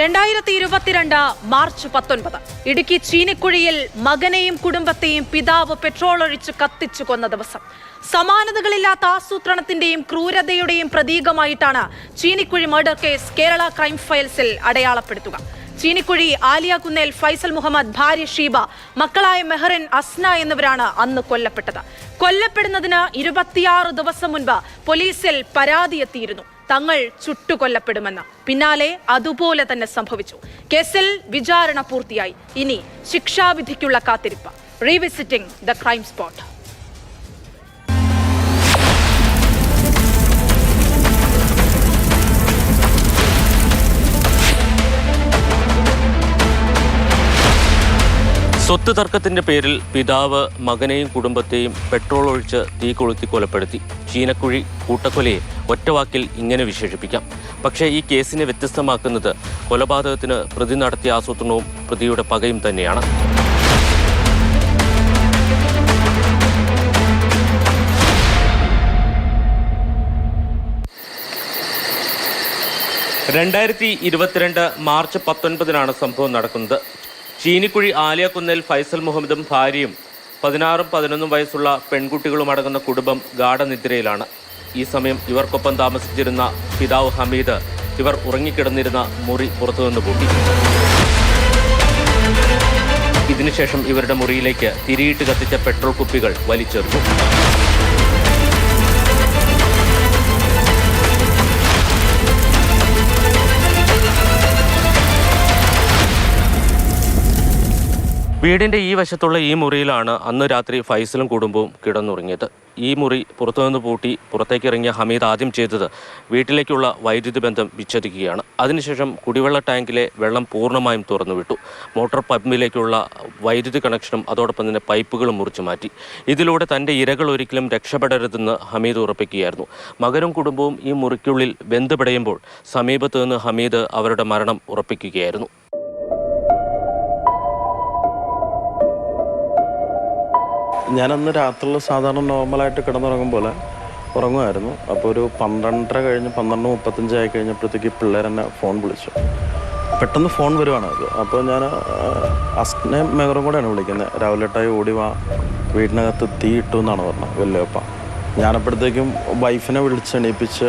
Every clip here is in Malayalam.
രണ്ടായിരത്തി ഇരുപത്തിരണ്ട് മാർച്ച് പത്തൊൻപത്. ഇടുക്കി ചീനിക്കുഴിയിൽ മകനെയും കുടുംബത്തെയും പിതാവ് പെട്രോൾ ഒഴിച്ച് കത്തിച്ചു കൊന്ന ദിവസം. സമാനതകളില്ലാത്ത ആസൂത്രണത്തിന്റെയും ക്രൂരതയുടെയും പ്രതീകമായിട്ടാണ് Cheenikuzhi murder case Kerala crime ഫയൽസിൽ അടയാളപ്പെടുത്തുക. ചീനിക്കുഴി ആലിയ കുന്നേൽ ഫൈസൽ മുഹമ്മദ് ഭാര്യ ഷീബ മക്കളായ മെഹറിൻ അസ്ന എന്നിവരാണ് അന്ന് കൊല്ലപ്പെട്ടത്. കൊല്ലപ്പെടുന്നതിന് ഇരുപത്തിയാറ് ദിവസം മുൻപ് പോലീസിൽ പരാതി എത്തിയിരുന്നു തങ്ങൾ ചുട്ടുകൊല്ലപ്പെടുമെന്ന്. പിന്നാലെ അതുപോലെ തന്നെ സംഭവിച്ചു. കേസിൽ വിചാരണ പൂർത്തിയായി. ഇനി ശിക്ഷാവിധിക്കുള്ള കാത്തിരിപ്പ്. റീവിസിറ്റിംഗ് ദ ക്രൈം സ്പോട്ട് സ്വത്ത് തർക്കത്തിന്റെ പേരിൽ പിതാവ് മകനെയും കുടുംബത്തെയും പെട്രോൾ ഒഴിച്ച് തീ കൊളുത്തി കൊലപ്പെടുത്തി. ചീനക്കുഴി കൂട്ടക്കൊലയെ ഒറ്റവാക്കിൽ ഇങ്ങനെ വിശേഷിപ്പിക്കാം. പക്ഷേ ഈ കേസിനെ വ്യത്യസ്തമാക്കുന്നത് കൊലപാതകത്തിന് പ്രതി നടത്തിയ ആസൂത്രണവും പ്രതിയുടെ പകയും തന്നെയാണ്. രണ്ടായിരത്തി ഇരുപത്തിരണ്ട് മാർച്ച് പത്തൊൻപതിനാണ് സംഭവം നടക്കുന്നത്. ചീനിക്കുഴി ആലിയക്കുന്നേൽ ഫൈസൽ മുഹമ്മദും ഭാര്യയും പതിനാറും പതിനൊന്നും വയസ്സുള്ള പെൺകുട്ടികളുമടങ്ങുന്ന കുടുംബം ഗാഠനിദ്രയിലാണ്. ഈ സമയം ഇവർക്കൊപ്പം താമസിച്ചിരുന്ന പിതാവ് ഹമീദ്. ഇവർ ഉറങ്ങിക്കിടന്നിരുന്ന മുറി പുറത്തുനിന്ന് പൂട്ടി. ഇതിനുശേഷം ഇവരുടെ മുറിയിലേക്ക് തിരിയിട്ട് കത്തിച്ച പെട്രോൾ കുപ്പികൾ വലിച്ചെറിഞ്ഞു. വീടിന്റെ ഈ വശത്തുള്ള ഈ മുറിയിലാണ് അന്ന് രാത്രി ഫൈസലും കുടുംബവും കിടന്നുറങ്ങിയത്. ഈ മുറി പുറത്തുനിന്ന് പൂട്ടി പുറത്തേക്ക് ഇറങ്ങിയ ഹമീദ് ആദ്യം ചെയ്തത് വീട്ടിലേക്കുള്ള വൈദ്യുതി ബന്ധം വിച്ഛേദിക്കുകയാണ്. അതിനുശേഷം കുടിവെള്ള ടാങ്കിലെ വെള്ളം പൂർണമായും തുറന്നുവിട്ടു. മോട്ടോർ പമ്പിലേക്കുള്ള വൈദ്യുതി കണക്ഷനും അതോടൊപ്പം തന്നെ പൈപ്പുകളും മുറിച്ചു മാറ്റി. ഇതിലൂടെ തന്റെ ഇരകൾ ഒരിക്കലും രക്ഷപ്പെടരുതെന്ന് ഹമീദ് ഉറപ്പിക്കുകയായിരുന്നു. മകനും കുടുംബവും ഈ മുറിക്കുള്ളിൽ ബന്ധപ്പെടയുമ്പോൾ സമീപത്ത് നിന്ന് ഹമീദ് അവരുടെ മരണം ഉറപ്പിക്കുകയായിരുന്നു. ഞാനന്ന് രാത്രിയിൽ സാധാരണ നോർമലായിട്ട് കിടന്നുറങ്ങും പോലെ ഉറങ്ങുമായിരുന്നു. അപ്പോൾ ഒരു പന്ത്രണ്ടര കഴിഞ്ഞ് പന്ത്രണ്ട് മുപ്പത്തഞ്ചായി കഴിഞ്ഞപ്പോഴത്തേക്ക് പിള്ളേരെന്നെ ഫോൺ വിളിച്ചു. പെട്ടെന്ന് ഫോൺ വരുവാണ് അത്. അപ്പോൾ ഞാൻ അസ്നെ മെഹറും കൂടെയാണ് വിളിക്കുന്നത് രാവിലെട്ടായി ഓടി വാ. വീടിനകത്ത് തീ ഇട്ടു എന്നാണ് പറഞ്ഞത് വല്യപ്പ. ഞാനപ്പോഴത്തേക്കും വൈഫിനെ വിളിച്ചെണീപ്പിച്ച്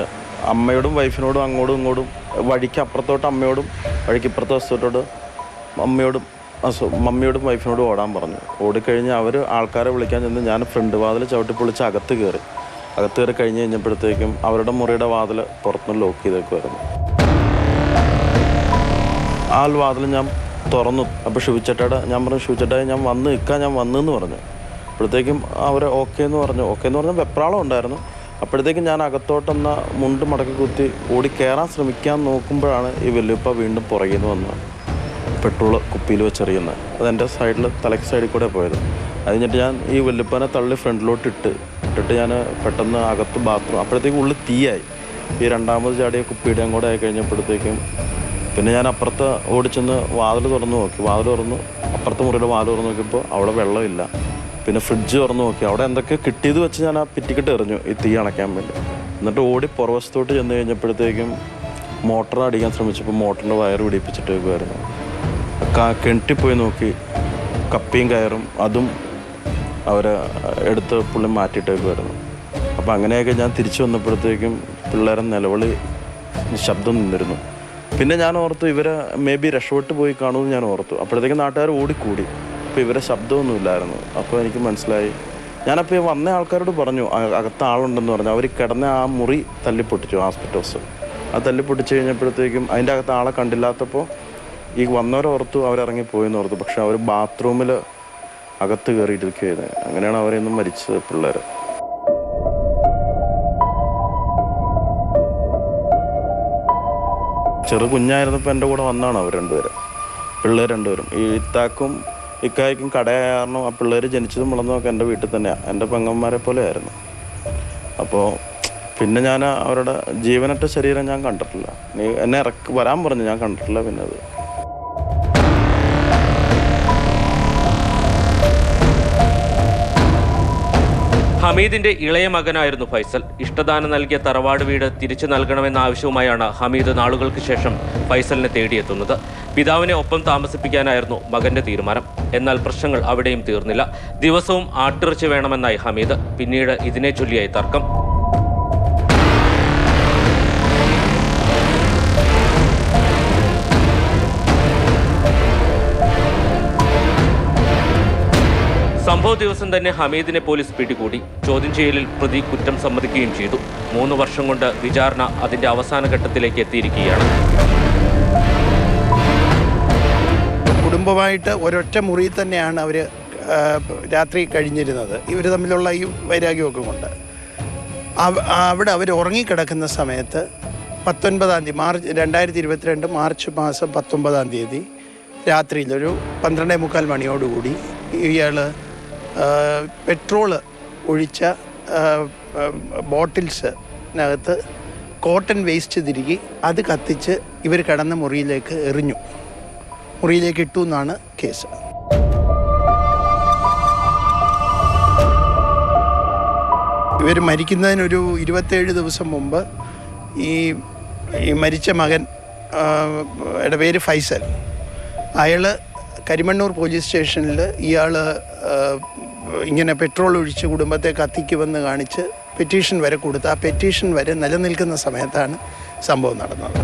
അമ്മയോടും വൈഫിനോടും അങ്ങോട്ടും ഇങ്ങോട്ടും വഴിക്ക് അപ്പുറത്തോട്ട് അമ്മയോടും വഴിക്ക് ഇപ്പുറത്തെ വസ്തുവിനോട് അമ്മയോടും അസു മമ്മിയോടും വൈഫിനോടും ഓടാൻ പറഞ്ഞു. ഓടിക്കഴിഞ്ഞ് അവർ ആൾക്കാരെ വിളിക്കാൻ ചെന്ന് ഞാൻ ഫ്രണ്ട് വാതിൽ ചവിട്ടി പൊളിച്ച് അകത്ത് കയറി. അകത്ത് കയറി കഴിഞ്ഞ് കഴിഞ്ഞപ്പോഴത്തേക്കും അവരുടെ മുറിയുടെ വാതിൽ പുറത്തുനിന്ന് ലോക്ക് ചെയ്തേക്കുമായിരുന്നു ആൾ വാതിൽ ഞാൻ തുറന്നു. അപ്പോൾ ഷൂച്ചട്ടയുടെ ഞാൻ പറഞ്ഞു ഷൂച്ചട്ടായി ഞാൻ വന്ന് നിൽക്കാൻ ഞാൻ വന്നു എന്ന് പറഞ്ഞു. അപ്പോഴത്തേക്കും അവർ ഓക്കെ എന്ന് പറഞ്ഞു. ഓക്കെ എന്ന് പറഞ്ഞാൽ വെപ്രാളം ഉണ്ടായിരുന്നു. അപ്പോഴത്തേക്കും ഞാൻ അകത്തോട്ടെന്ന മുണ്ട് മടക്കി കുത്തി ഓടി കയറാൻ ശ്രമിക്കാൻ നോക്കുമ്പോഴാണ് ഈ വല്യപ്പ വീണ്ടും പുറകിൽ നിന്ന് വന്നത്. പെട്രോൾ കുപ്പിയിൽ വെച്ചെറിയുന്നത്. അതെന്റെ സൈഡിൽ തലയ്ക്ക് സൈഡിൽ കൂടെ പോയത്. അത് കഴിഞ്ഞിട്ട് ഞാൻ ഈ വല്ലുപ്പനെ തള്ളി ഫ്രണ്ടിലോട്ട് ഇട്ട് ഇട്ടിട്ട് ഞാൻ പെട്ടെന്ന് അകത്ത് ബാത്റൂം അപ്പോഴത്തേക്കും ഉള്ളിൽ തീയായി. ഈ രണ്ടാമത് ചാടിയ കുപ്പിയുടെയും കൂടെ ആയി കഴിഞ്ഞപ്പോഴത്തേക്കും പിന്നെ ഞാൻ അപ്പുറത്ത് ഓടിച്ചെന്ന് വാതിൽ തുറന്നു നോക്കി. വാതിൽ തുറന്നു അപ്പുറത്തെ മുറിയുടെ വാതിൽ തുറന്നു നോക്കിയപ്പോൾ അവിടെ വെള്ളമില്ല. പിന്നെ ഫ്രിഡ്ജ് തുറന്നു നോക്കി. അവിടെ എന്തൊക്കെ കിട്ടിയത് വെച്ച് ഞാൻ ആ പിറ്റിക്കിട്ട് എറിഞ്ഞു ഈ തീ അണയ്ക്കാൻ വേണ്ടി. എന്നിട്ട് ഓടി പുറവശത്തോട്ട് ചെന്ന് കഴിഞ്ഞപ്പോഴത്തേക്കും മോട്ടർ അടിക്കാൻ ശ്രമിച്ചപ്പോൾ മോട്ടറിന്റെ വയർ പിടിപ്പിച്ചിട്ടേക്കുമായിരുന്നു ക- കിണറ്റിൽ പോയി നോക്കി. കപ്പിയും കയറും അതും അവർ എടുത്ത് പുള്ളി മാറ്റിയിട്ടേക്കുമായിരുന്നു അപ്പോൾ അങ്ങനെയൊക്കെ ഞാൻ തിരിച്ചു വന്നപ്പോഴത്തേക്കും പിള്ളേരെ നിലവിളി ശബ്ദം നിന്നിരുന്നു. പിന്നെ ഞാൻ ഓർത്തു ഇവരെ മേ ബി രക്ഷപ്പെട്ട് പോയി കാണുമെന്ന് ഞാൻ ഓർത്തു. അപ്പോഴത്തേക്കും നാട്ടുകാർ ഓടിക്കൂടി. അപ്പോൾ ഇവരെ ശബ്ദമൊന്നുമില്ലായിരുന്നു അപ്പോൾ എനിക്ക് മനസ്സിലായി. ഞാനപ്പോൾ വന്ന ആൾക്കാരോട് പറഞ്ഞു "അ- അകത്ത് ആളുണ്ടെന്ന് പറഞ്ഞു. അവർ കിടന്ന ആ മുറി തല്ലിപ്പൊട്ടിച്ചു ഹോസ്പിറ്റൽസ് ആ തല്ലിപ്പൊട്ടിച്ച് കഴിഞ്ഞപ്പോഴത്തേക്കും അതിന്റെ അകത്ത് ആളെ കണ്ടില്ലാത്തപ്പോൾ ഈ വന്നവരോർത്തു അവരിറങ്ങിപ്പോയെന്ന് ഓർത്തു പക്ഷെ അവർ ബാത്റൂമിൽ അകത്ത് കയറിയിട്ടിരിക്കുകയായിരുന്നു അങ്ങനെയാണ് അവരെന്നും മരിച്ചത് പിള്ളേർ ചെറു കുഞ്ഞായിരുന്നപ്പോൾ എന്റെ കൂടെ വന്നാണ് അവർ രണ്ടുപേരും. പിള്ളേർ രണ്ടുപേരും. ഈ ഇത്താക്കും ഇക്കായ്ക്കും കടയായിരുന്നു ആ പിള്ളേർ ജനിച്ചതും വളർന്നതൊക്കെ എന്റെ വീട്ടിൽ തന്നെയാണ് എന്റെ പെങ്ങന്മാരെ പോലെയായിരുന്നു. അപ്പോൾ പിന്നെ ഞാൻ അവരുടെ ജീവനറ്റ ശരീരം ഞാൻ കണ്ടിട്ടില്ല. എന്നെ ഇറക്കി വരാൻ പറഞ്ഞു ഞാൻ കണ്ടിട്ടില്ല പിന്നെ അത്. ഹമീദിന്റെ ഇളയ മകനായിരുന്നു ഫൈസൽ. ഇഷ്ടദാനം നൽകിയ തറവാട് വീട് തിരിച്ചു നൽകണമെന്ന ആവശ്യവുമായാണ് ഹമീദ് നാളുകൾക്ക് ശേഷം ഫൈസലിനെ തേടിയെത്തുന്നത്. പിതാവിനെ ഒപ്പം താമസിപ്പിക്കാനായിരുന്നു മകന്റെ തീരുമാനം. എന്നാൽ പ്രശ്നങ്ങൾ അവിടെയും തീർന്നില്ല. ദിവസവും ആട്ടിറച്ചി വേണമെന്നായി ഹമീദ്. പിന്നീട് ഇതിനെ ചൊല്ലിയായി തർക്കം. സംഭവ ദിവസം തന്നെ ഹമീദിനെ പോലീസ് പിടികൂടി. ചോദ്യം ചെയ്യലിൽ പ്രതി കുറ്റം സമ്മതിക്കുകയും ചെയ്തു. മൂന്ന് വർഷം കൊണ്ട് വിചാരണ അതിന്റെ അവസാന ഘട്ടത്തിലേക്ക് എത്തിയിരിക്കുകയാണ്. കുടുംബമായിട്ട് ഒരൊറ്റ മുറിയിൽ തന്നെയാണ് അവർ രാത്രി കഴിഞ്ഞിരുന്നത്. ഇവർ തമ്മിലുള്ള ഈ വൈരാഗ്യമൊക്കെ കൊണ്ട്. അവിടെ അവർ ഉറങ്ങിക്കിടക്കുന്ന സമയത്ത് പത്തൊൻപതാം തീയതി മാർച്ച് രണ്ടായിരത്തി ഇരുപത്തിരണ്ട് മാർച്ച് മാസം പത്തൊമ്പതാം തീയതി രാത്രിയിൽ ഒരു പന്ത്രണ്ടേ മുക്കാൽ മണിയോടുകൂടി ഇയാൾ പെട്രോൾ ഒഴിച്ച ബോട്ടിൽസിനകത്ത് കോട്ടൺ വേസ്റ്റ് തിരികെ അത് കത്തിച്ച് ഇവർ കടന്ന മുറിയിലേക്ക് എറിഞ്ഞു. മുറിയിലേക്ക് ഇട്ടു എന്നാണ് കേസ്. ഇവർ മരിക്കുന്നതിനൊരു ഇരുപത്തേഴ് ദിവസം മുമ്പ് ഈ ഈ മരിച്ച മകൻ പേര് ഫൈസൽ. അയാൾ കരിമണ്ണൂർ പോലീസ് സ്റ്റേഷനിൽ ഇയാൾ ഇങ്ങനെ പെട്രോൾ ഒഴിച്ച് കുടുംബത്തെ കത്തിക്കുമെന്ന് കാണിച്ച് പെറ്റീഷൻ വരെ കൊടുത്ത് ആ പെറ്റീഷൻ വരെ നിലനിൽക്കുന്ന സമയത്താണ് സംഭവം നടന്നത്.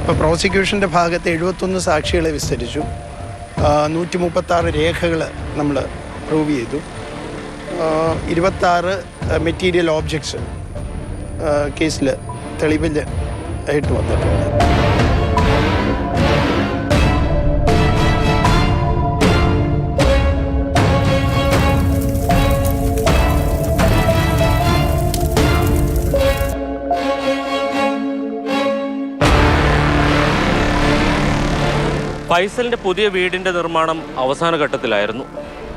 ഇപ്പോൾ പ്രോസിക്യൂഷന്റെ ഭാഗത്ത് എഴുപത്തൊന്ന് സാക്ഷികളെ വിസ്തരിച്ചു. നൂറ്റി മുപ്പത്താറ് രേഖകൾ നമ്മൾ പ്രൂവ് ചെയ്തു. ഇരുപത്താറ് മെറ്റീരിയൽ ഓബ്ജക്ട്സ് കേസിൽ തെളിവിൽ ആയിട്ട് വന്നിട്ടുണ്ട്. ഫൈസലിന്റെ പുതിയ വീടിന്റെ നിർമ്മാണം അവസാന ഘട്ടത്തിലായിരുന്നു.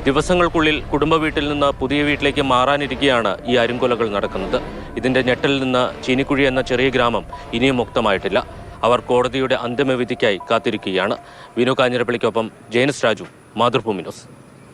ദിവസങ്ങൾക്കുള്ളിൽ കുടുംബ വീട്ടിൽ നിന്ന് പുതിയ വീട്ടിലേക്ക് മാറാനിരിക്കെയാണ് ഈ അരുങ്കൊലകൾ നടക്കുന്നത്. ഇതിന്റെ ഞെട്ടലിൽ നിന്ന് ചീനിക്കുഴി എന്ന ചെറിയ ഗ്രാമം ഇനിയും മുക്തമായിട്ടില്ല. അവർ കോടതിയുടെ അന്തിമവിധിക്കായി കാത്തിരിക്കുകയാണ്. വിനു കാഞ്ഞിരപ്പള്ളിക്കൊപ്പം ജെയിൻസ് രാജു മാതൃഭൂമി ന്യൂസ്.